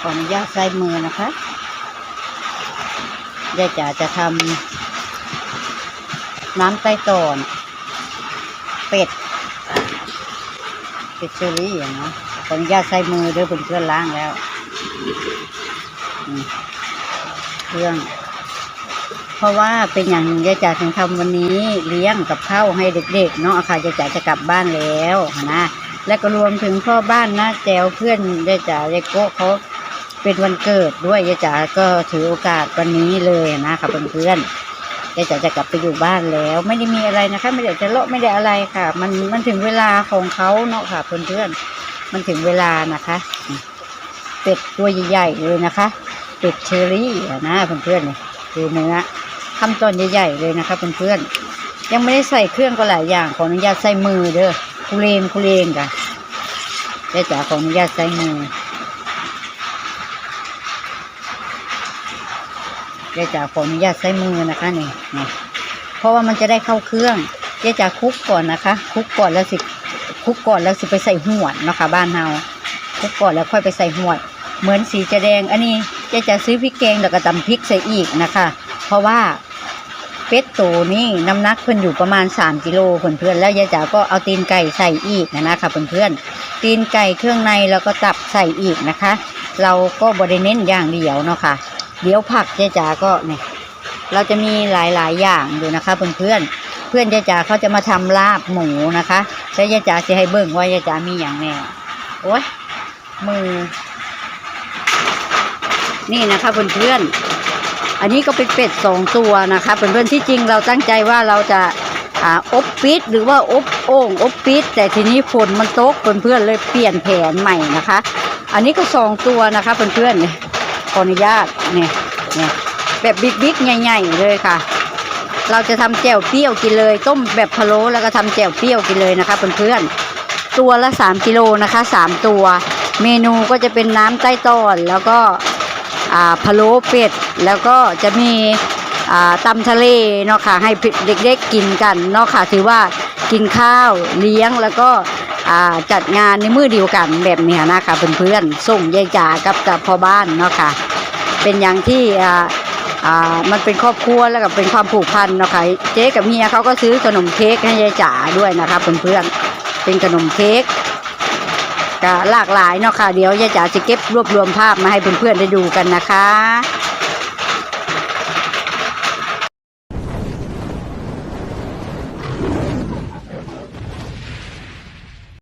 ขออนุญาตใส่มือนะคะยายจ๋าจะทำน้ำไต้ตอนเป็ด เป็ดเชอรี่อย่างนะขออนุญาตใส่มือด้อเพื่อนๆล้างแล้วเครื่อง เพราะว่าเป็นอย่างหนึ่งยายจ๋าถึงทำวันนี้ เลี้ยงกับข้าวให้เด็กๆเนาะค่ะยายจ๋าจะกลับบ้านแล้วนะและก็รวมถึงพ่อบ้านนะแจวเพื่อนยายจ๋ายายโก้เขา เป็นวันเกิดด้วยยายจ๋าก็ถือโอกาสวันนี้เลยนะคะเพื่อนๆยายจ๋าจะกลับไปอยู่บ้านแล้ว ไม่ได้มีอะไรนะคะ ไม่ได้จะเลาะไม่ได้อะไรค่ะ มันมันถึงเวลาของเขาเนาะค่ะเพื่อนๆมันถึงเวลานะคะเป็ดตัวใหญ่ๆเลยนะคะ เป็ดเชอรี่นะเพื่อนๆเนี่ยคือเนื้อทำตอนใหญ่ๆเลยนะคะเพื่อนๆยังไม่ได้ใส่เครื่องก็หลายอย่างขออนุญาตใส่มือเด้อคุเลงคุเลงค่ะเจ๊จ๋าขออนุญาตใส่มือ จ๊จ๋าขออนุญาตใส่มือนะคะนี่นี่เพราะว่ามันจะได้เข้าเครื่องเจ๊จ๋าคลุกก่อนนะคะคลุกก่อนแล้วสิคลุกก่อนแล้วสิไปใส่หวดเนาะค่ะบ้านเฮาคลุกก่อนแล้วค่อยไปใส่หวด เหมือนสีจะแดง อันนี้เจ๊จ๋าซื้อพริกแกงแล้วก็ตำพริกใส่อีกนะคะ เพราะว่าเป็ดตัวนี้น้ำหนักเพิ่นอยู่ประมาณ 3กิโลเพื่อนๆแล้วยายจ๋าก็เอาตีนไก่ใส่อีกนะนะคะเพื่อนๆตีนไก่เครื่องในแล้วก็ตับใส่อีกนะคะ เราก็บริเน้นอย่างเดียวเนาะค่ะ เดี๋ยวผักยายจ๋าก็เนี่ยเราจะมีหลายๆอย่างอยู่นะคะ เพื่อนๆเพื่อนยายจ๋าเขาจะมาทำลาบหมูนะคะแล้วยายจ๋าจะให้เบิ่งว่ายายจ๋ามีอย่างแน่โอ้ยมือ นี่นะคะเพื่อนๆอันนี้ก็เป็นเป็ดสองตัวนะคะเพื่อนๆที่จริงเราตั้งใจว่าเราจะอ่าอบปิดหรือว่าอบโอ่งอบปิดแต่ทีนี้ฝนมันตกเพื่อนๆเลยเปลี่ยนแผนใหม่นะคะ อันนี้ก็สองตัวนะคะเพื่อนๆเนี่ย ออนุญาตเนี่ยเนี่ยแบบบิ๊กๆใหญ่ๆเลยค่ะ เราจะทำแจ่วเปรี้ยวกินเลย ต้มแบบพะโล้แล้วก็ทำแจ่วเปรี้ยวกินเลยนะคะเพื่อนๆตัวละสามกิโลนะคะสามตัว เมนูก็จะเป็นน้ำใต้ต้อนแล้วก็พะโล้เป็ดแล้วก็จะมีตำทะเลเนาะค่ะให้เด็กๆกินกันเนาะค่ะถือว่ากินข้าวเลี้ยงแล้วก็จัดงานในมือเดียวกันแบบนี้นะคะเพื่อนๆส่งยายจ๋ากับกับพ่อบ้านเนาะค่ะ เป็นอย่างที่อ่าอ่ามันเป็นครอบครัวแล้วก็เป็นความผูกพันเนาะค่ะเจ๊กับเฮียเขาก็ซื้อขนมเค้กให้ยายจ๋าด้วยนะคะเพื่อนๆเป็นขนมเค้กก็หลากหลายเนาะค่ะเดี๋ยวยายจ๋าจะเก็บรวบรวมภาพมาให้เพื่อนๆได้ดูกันนะคะ